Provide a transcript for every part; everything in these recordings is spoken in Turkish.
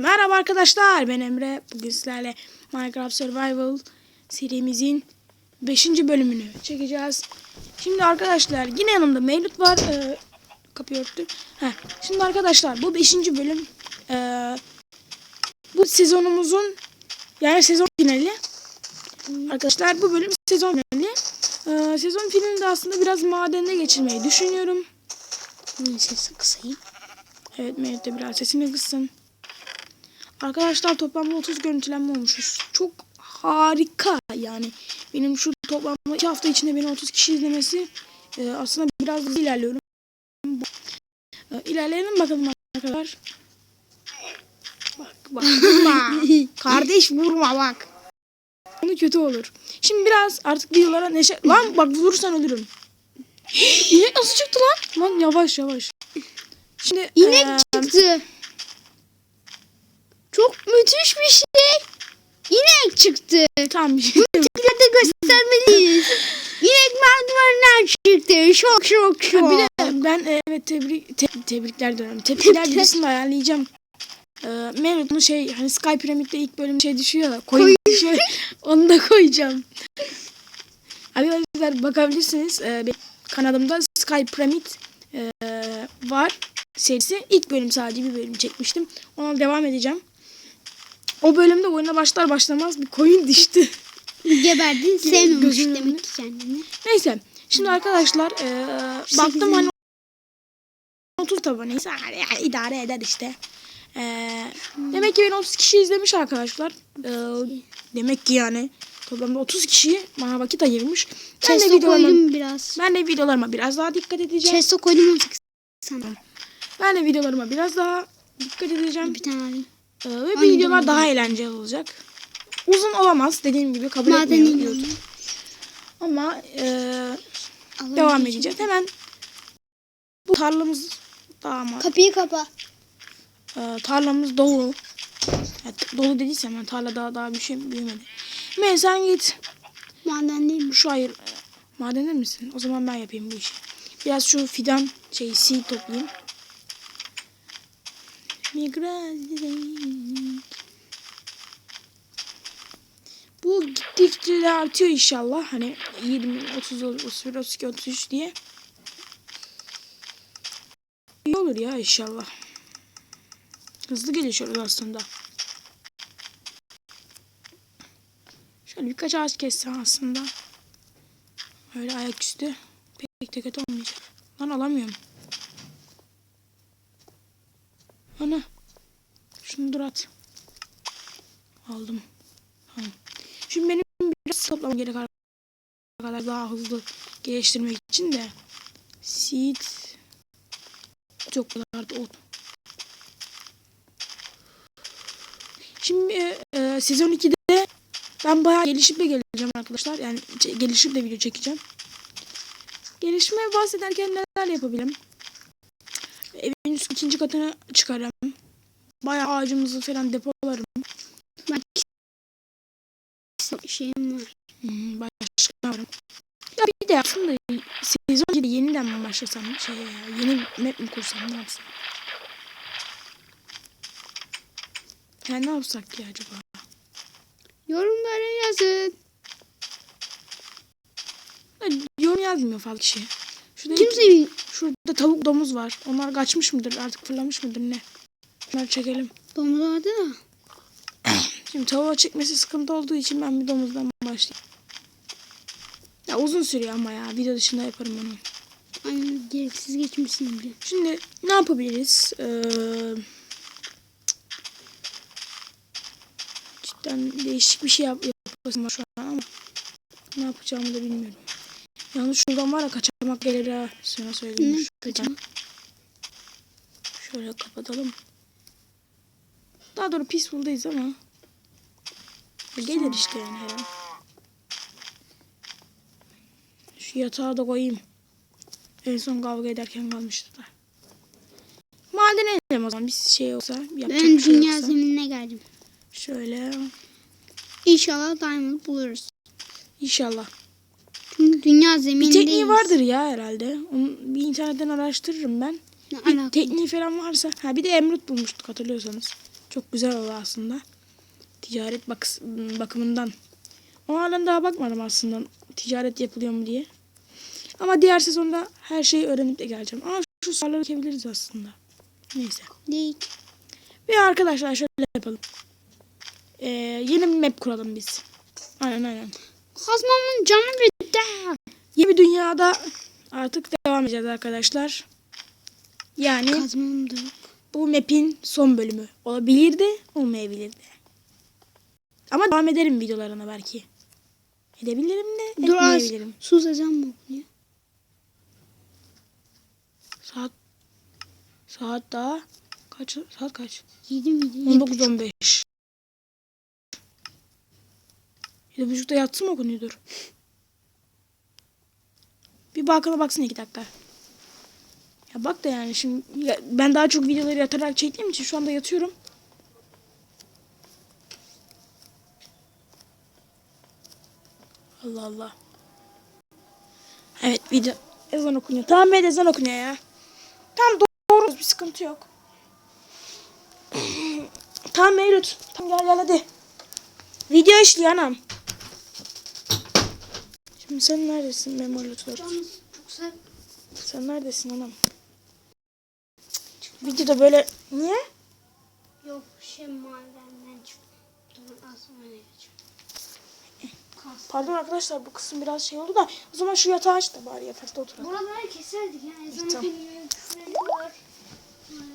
Merhaba arkadaşlar ben Emre. Bugün sizlerle Minecraft Survival serimizin 5. bölümünü çekeceğiz. Şimdi arkadaşlar yine yanımda Mevlüt var. Ee, kapıyı örttü. Heh. Şimdi arkadaşlar bu 5. bölüm ee, bu sezonumuzun yani sezon finali. Arkadaşlar bu bölüm sezon finali. Ee, sezon finalinde aslında biraz madende geçirmeyi düşünüyorum. Sesi kısayım. Evet Mevlüt de biraz sesini kıssın. Arkadaşlar toplamda 30 görüntülenme olmuşuz. Çok harika yani. Benim şu toplamda 2 hafta içinde beni 30 kişi izlemesi e, aslında biraz hızlı ilerliyorum. E, ilerleyelim bakalım arkadaşlar. Bak bak vurma. Kardeş vurma bak. Onu kötü olur. Şimdi biraz artık videolara neşe... Lan bak vurursan ölürüm. İnek nasıl çıktı lan? Lan yavaş yavaş. Şimdi İnek eee, çıktı. Çok müthiş bir şey. İnek çıktı. Tamam. Tıkladı göstermeliyiz. İnek merdivenden çıktı. Şok şok şok. bir de ben e, evet tebrik te, tebrikler diyorum. Tepkiler da ayarlayacağım. Ee, Mevlüt'ün şey hani Sky Pyramid'de ilk bölüm şey düşüyor ya. Koyun düşüyor. Onu da koyacağım. Arkadaşlar bakabilirsiniz. Ee, benim kanalımda Sky Pyramid e, var serisi. İlk bölüm sadece bir bölüm çekmiştim. Ona devam edeceğim. O bölümde oyuna başlar başlamaz bir koyun düştü. Geberdi. Sevmemiş demek ki kendini. Neyse. Şimdi arkadaşlar eee baktım hani 30 tabi neyse yani idare eder işte. Eee, demek ki beni 30 kişi izlemiş arkadaşlar. Eee, demek ki yani toplamda 30 kişi bana vakit ayırmış. Ben de Chest'e videolarıma, biraz. ben de videolarıma biraz daha dikkat edeceğim. Chest'e koydum 18 sana. Ben de videolarıma biraz daha dikkat edeceğim. Bir tane alayım. Eee, ve bu videolar daha eğlenceli olacak. Uzun olamaz dediğim gibi kabul Maden etmiyor iniyorum. YouTube. Ama Alalım devam edeceğiz. Hemen bu tarlamız daha ama Kapıyı kapa. e, tarlamız dolu. Evet, dolu dediysem yani tarla daha daha bir şey büyümedi. Men sen git Maden değil mi? şu hayır e, madende misin? O zaman ben yapayım bu işi. Biraz şu fidan şey seed toplayayım. Migrazing. Bu gittikçe de artıyor inşallah. Hani 20, 30, 31, 32, 33 diye. İyi olur ya inşallah. Hızlı gelişiyoruz aslında. Şöyle birkaç ağaç kessen aslında. Öyle ayaküstü. Pek de kötü olmayacak. Lan alamıyorum. At. Aldım. Şimdi benim biraz toplamam gerek arkadaşlar daha hızlı geliştirmek için de seed çok kadar da ot. Şimdi e, sezon 2'de ben bayağı gelişip de geleceğim arkadaşlar. Yani gelişip de video çekeceğim. Gelişmeye bahsederken neler yapabilirim? Evin üst ikinci katına çıkarım. Bayağı ağacımızı falan depolarım. Şeyim var. Hmm, başka varım? Ya bir de aslında sezon 2'de yeniden mi başlasam şey ya, yeni map mi kursam ne yapsam? Ya ne yapsak ki acaba? Yorumlara yazın. Ya, Yorum yazmıyor fazla kişi. Şurada, Kimse şurada tavuk domuz var. Onlar kaçmış mıdır artık fırlamış mıdır ne? Bunları çekelim. domuz vardı da. Şimdi tavuğa çekmesi sıkıntı olduğu için ben bir domuzdan başlayayım. Ya uzun sürüyor ama ya. Video dışında yaparım onu. Aynen gereksiz geçmişsin bile. Şimdi ne yapabiliriz? Ee, cidden değişik bir şey yap yapasım var şu an ama ne yapacağımı da bilmiyorum. Yalnız şuradan var ya kaçamak gelir ha. Sana söyleyeyim. Şöyle kapatalım. Daha doğru peaceful'dayız ama gelir işte yani her an. Şu yatağı da koyayım. En son kavga ederken kalmıştı da. Madene inelim o zaman. Bir şey olsa yapacak Ben bir şey dünya yoksa. zeminine geldim. Şöyle. İnşallah diamond buluruz. İnşallah. Çünkü dünya Bir zemindeyiz. tekniği vardır ya herhalde. Onu bir internetten araştırırım ben. Ne Bir alaka? tekniği falan varsa. Ha bir de Emrut bulmuştuk hatırlıyorsanız. Çok güzel oldu aslında. Ticaret bak bakımından. O halen daha bakmadım aslında ticaret yapılıyor mu diye. Ama diğer sezonda her şeyi öğrenip de geleceğim. Ama şu sarıları ekebiliriz aslında. Neyse. Değil. Ve arkadaşlar şöyle yapalım. Ee, yeni bir map kuralım biz. Aynen aynen. Kazmamın canı bitti. Yeni dünyada artık devam edeceğiz arkadaşlar. Yani Kazmam da yok. Bu map'in son bölümü. Olabilirdi, olmayabilirdi. Ama devam ederim videolarına belki. Edebilirim de Dur az etmeyebilirim. sus ezan mı okunuyor? Saat saat daha kaç saat kaç? 7 miydi? 19 15. 7.30'da yatsın mı okunuyordur? Bir balkona baksana iki dakika. Ya bak da yani şimdi ya ben daha çok videoları yatarak çektiğim için şu anda yatıyorum. Allah Allah. Evet video ezan okunuyor. Tamam ben ezan okunuyor ya. Tamam doğru bir sıkıntı yok. tamam Mevlüt. Tamam gel gel hadi. Video işliyor anam. Şimdi sen neredesin? Canım çok sev. Sen neredesin anam? Videoda böyle... Niye? Yok şey geçiyorum. Kas. Pardon arkadaşlar bu kısım biraz şey oldu da o zaman şu yatağı aç da bari yatakta oturalım. Buraları keserdik yani. Ezan Tamam.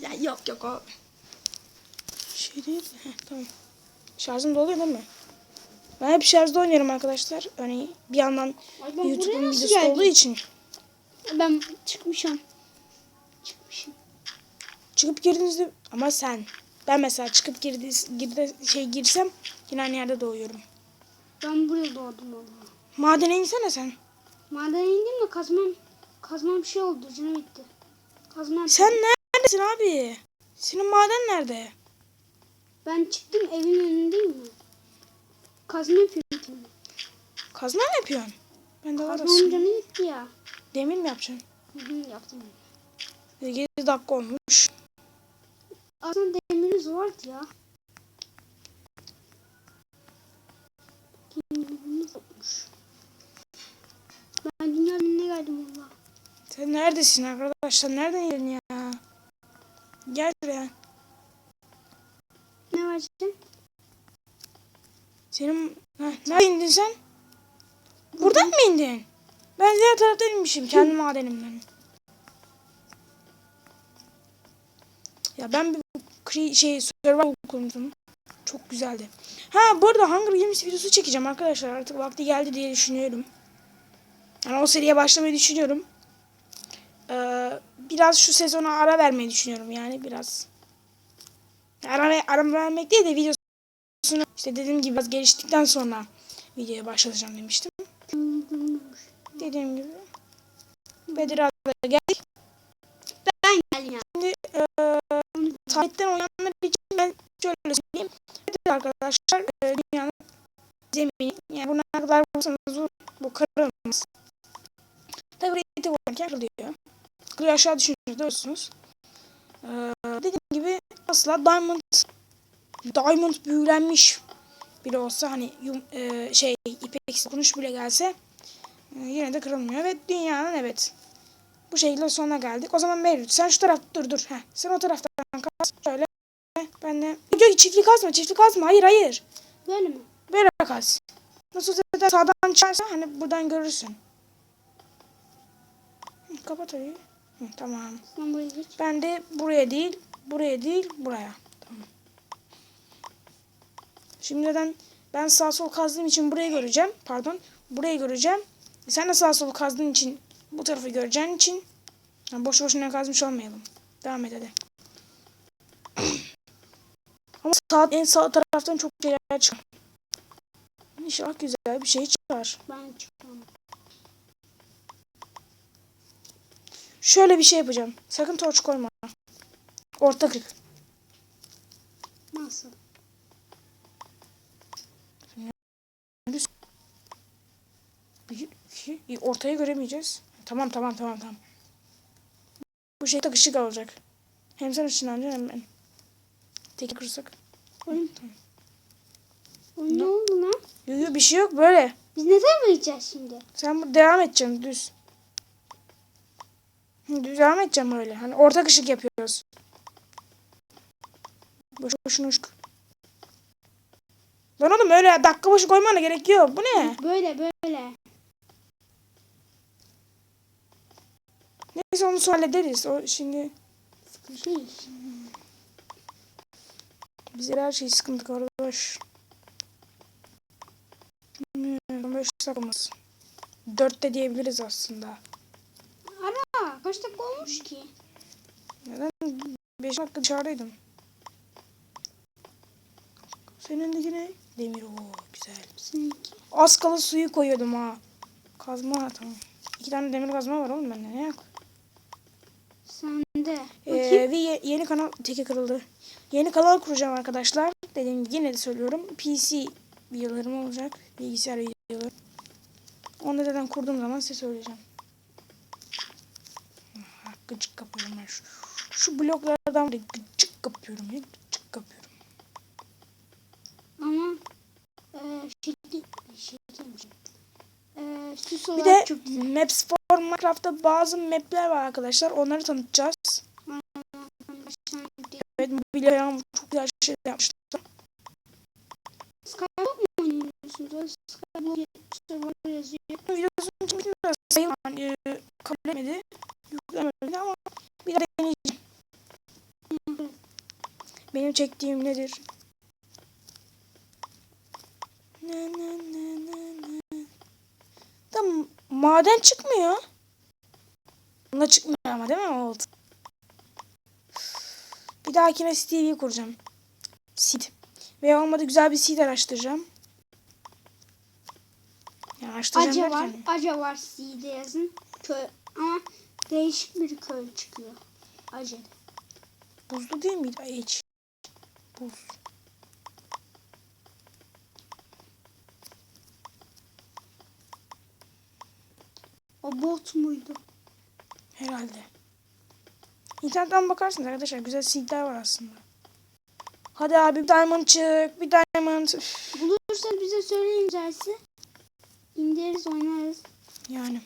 Ya yok yok o şey değil. Heh, tamam. Şarjım doluyor değil mi? Ben hep şarjda oynuyorum arkadaşlar. Hani bir yandan YouTube'un videosu olduğu için Ben. Çıkmışım. Çıkıp girdiğinizde ama sen ben mesela çıkıp girdi, girdi şey girsem yine aynı yerde doğuyorum. Ben buraya doğdum valla. Madene insene sen. Madene indim de kazmam kazmam bir şey oldu. Canı bitti. Kazmam. Sen neredesin abi? Senin maden nerede? Ben çıktım evin önündeyim mi? Kazma yapıyorum. Kazma mı yapıyorsun? Ben de Kazmam aslında. canı gitti ya. Demir mi yapacaksın? Hı hı, yaptım. 7 dakika olmuş. Aslında demirimiz vardı ya. Demirimiz olmuş. Ben dünyanın önüne geldim valla. Sen neredesin arkadaşlar? Nereden geldin ya? Gel buraya. Ne vereceksin? Senin... Heh, nereye indin sen? Buradan mı indin? Ben diğer taraftan inmişim. Kendi madenimden. Ya ben şey survival kurmuşum. Çok güzeldi. Ha bu arada Hunger Games videosu çekeceğim arkadaşlar. Artık vakti geldi diye düşünüyorum. Yani o seriye başlamayı düşünüyorum. Ee, biraz şu sezona ara vermeyi düşünüyorum yani biraz. Ara, ara vermek değil de videosunu işte dediğim gibi biraz geliştikten sonra videoya başlayacağım demiştim. Dediğim gibi. Bedir abla geldik. Ben geldim ya. Şimdi eee tabletten oynananlar için ben şöyle söyleyeyim. Bedir arkadaşlar eee, dünyanın zemini yani buna kadar vursanız bu, bu kırılmaz. Tabii buraya vururken kırılıyor. Kırıyor aşağı düşünce ölürsünüz. Eee, dediğim gibi asla diamond diamond büyülenmiş bile olsa hani yum, eee, şey ipek dokunuş bile gelse e, yine de kırılmıyor ve dünyanın evet bu şekilde sonuna geldik. O zaman Mevlüt sen şu taraf dur dur. Heh, sen o taraftan kaz. Şöyle. Ben de. Yok çiftlik kazma çiftlik kazma. Hayır hayır. Böyle mi? Böyle kaz. Nasıl zaten sağdan çıkarsa hani buradan görürsün. Hı, kapat orayı. Hı, tamam. Ben de buraya değil, buraya değil, buraya. Tamam. Şimdiden ben sağ sol kazdığım için burayı göreceğim. Pardon. Burayı göreceğim. Sen de sağ sol kazdığın için bu tarafı göreceğin için yani boş boşuna kazmış olmayalım. Devam et hadi. Ama sağ, en sağ taraftan çok şeyler çıkar. İnşallah güzel bir şey çıkar. Ben çıkmam. Şöyle bir şey yapacağım. Sakın torç koyma. Orta kırık. Nasıl? Bir, iki, ortaya göremeyeceğiz. Tamam tamam tamam tamam. Bu şey ışık alacak. Hem sen ışınlanacaksın hem ben. Tek kırsak. Oyun. Oyun ne oldu lan? Yok yok bir şey yok böyle. Biz ne tarafa gideceğiz şimdi? Sen bu devam edeceksin düz. Düz devam edeceğim böyle. Hani ortak ışık yapıyoruz. Boş boşuna ışık. Lan oğlum öyle dakika başı koymana gerek yok. Bu ne? Böyle böyle. Neyse onu sonra hallederiz. O şimdi Sıkıntı değil. bize her şey sıkıntı kardeş. Bilmiyorum. 5 dakikamız. 4'te diyebiliriz aslında. Ara kaç dakika olmuş ki? Neden 5 dakika dışarıdaydım? Senin de yine demir o güzel. Seninki. Az kala suyu koyuyordum ha. Kazma tamam. İki tane demir kazma var oğlum bende ne yok. Sende. Ee, ve ye- yeni kanal teki kırıldı. Yeni kanal kuracağım arkadaşlar. Dediğim gibi yine de söylüyorum. PC videolarım olacak. Bilgisayar videoları. Onu zaten kurduğum zaman size söyleyeceğim. Ah, Gıcık kapıyorum ben şu. Şu bloklardan da gıcık kapıyorum ya. Gıcık kapıyorum. Ama e, şekil şekilmiş. E, süs Bir de çok güzel. Maps for Minecraft'ta bazı map'ler var arkadaşlar. Onları tanıtacağız. Evet mobilya çok güzel şey yapmışlar. Skyblock mu oynuyorsunuz? Skyblock server yazıyor. Videosunu için biraz sayılan e, kabul etmedi. Yüklemedi ama bir daha deneyeceğim. Benim çektiğim nedir? Ne ne ne ne ne. Tam maden çıkmıyor. Bunda çıkmıyor ama değil mi oldu? Dahakine Stevie'yi kuracağım. Seed. Veya olmadı güzel bir seed araştıracağım. Yani araştıracağım Aca var. derken- Aca var yazın. Köy ama değişik bir köy çıkıyor. Acele. Buzlu değil miydi? Ay hiç. Buz. O bot muydu? Herhalde. İnternetten bakarsınız arkadaşlar. Güzel seedler var aslında. Hadi abi bir diamond çık. Bir diamond. Üf, Bulursa bize söyleyin dersi. İndiririz oynarız. Yani.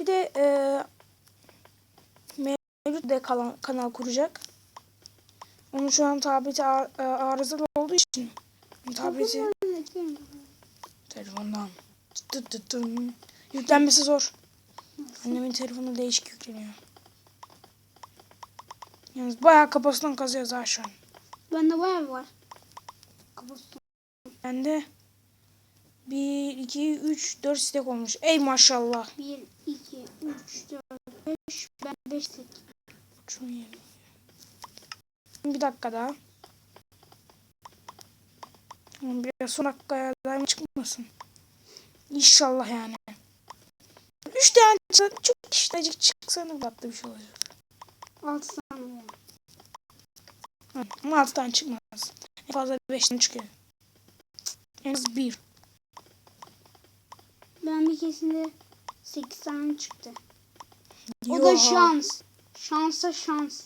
bir de e, mevcut de kalan, kanal kuracak. Onun şu an ar- e, arızalı olduğu için bekliyorum. telefondan Tıt tıt tın. yüklenmesi zor. Annemin telefonu değişik yükleniyor. Yalnız bayağı kafasından kazıyoruz ha şu an. Bende bayağı var. Kabuston. Bende 1, 2, 3, 4 stek olmuş. Ey maşallah. 1, 2, 3, 4, 5. Ben 5 tek. Şunu yiyelim. Bir dakika daha. Biraz son dakikaya daim çıkmasın. İnşallah yani. Tane çık- çok iştecik çıksa ne tatlı bir şey olacak. 6 tane var. Hı, Ama altı tane çıkmaz. En fazla beş tane çıkıyor. En az bir. Ben bir kesinde 8 tane çıktı. O Yo. da şans. Şansa şans.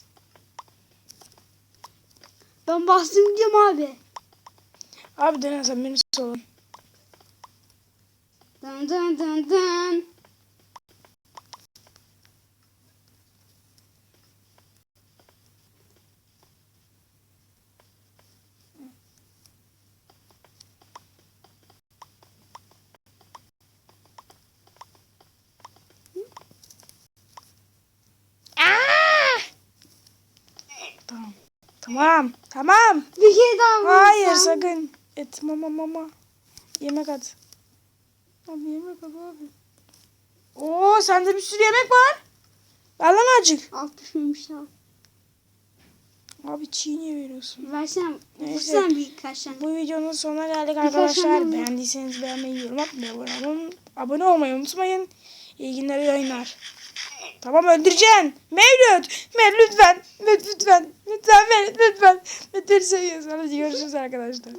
Ben bastım gidiyorum abi. Abi dene sen beni sorun. Dın dın dın dın. Tamam. Tamam. Tamam. Bir kere daha Hayır sakın. Et mama mama. Yemek at. Abi yemek at abi. Oo sende bir sürü yemek var. Ver lan azıcık. Alt düşmemiş daha. Abi çiğ niye veriyorsun? Versene. Neyse. Vursana birkaç tane. Bu videonun sonuna geldik arkadaşlar. Beğendiyseniz beğenmeyi, yorum atmayı, abone, olmayı unutmayın. İyi günler, iyi oyunlar. Tamam öldüreceksin. Mevlüt. Mevlüt lütfen. Lütfen. Lütfen Mevlüt lütfen. Lütfen seviyorsun. Hadi görüşürüz arkadaşlar.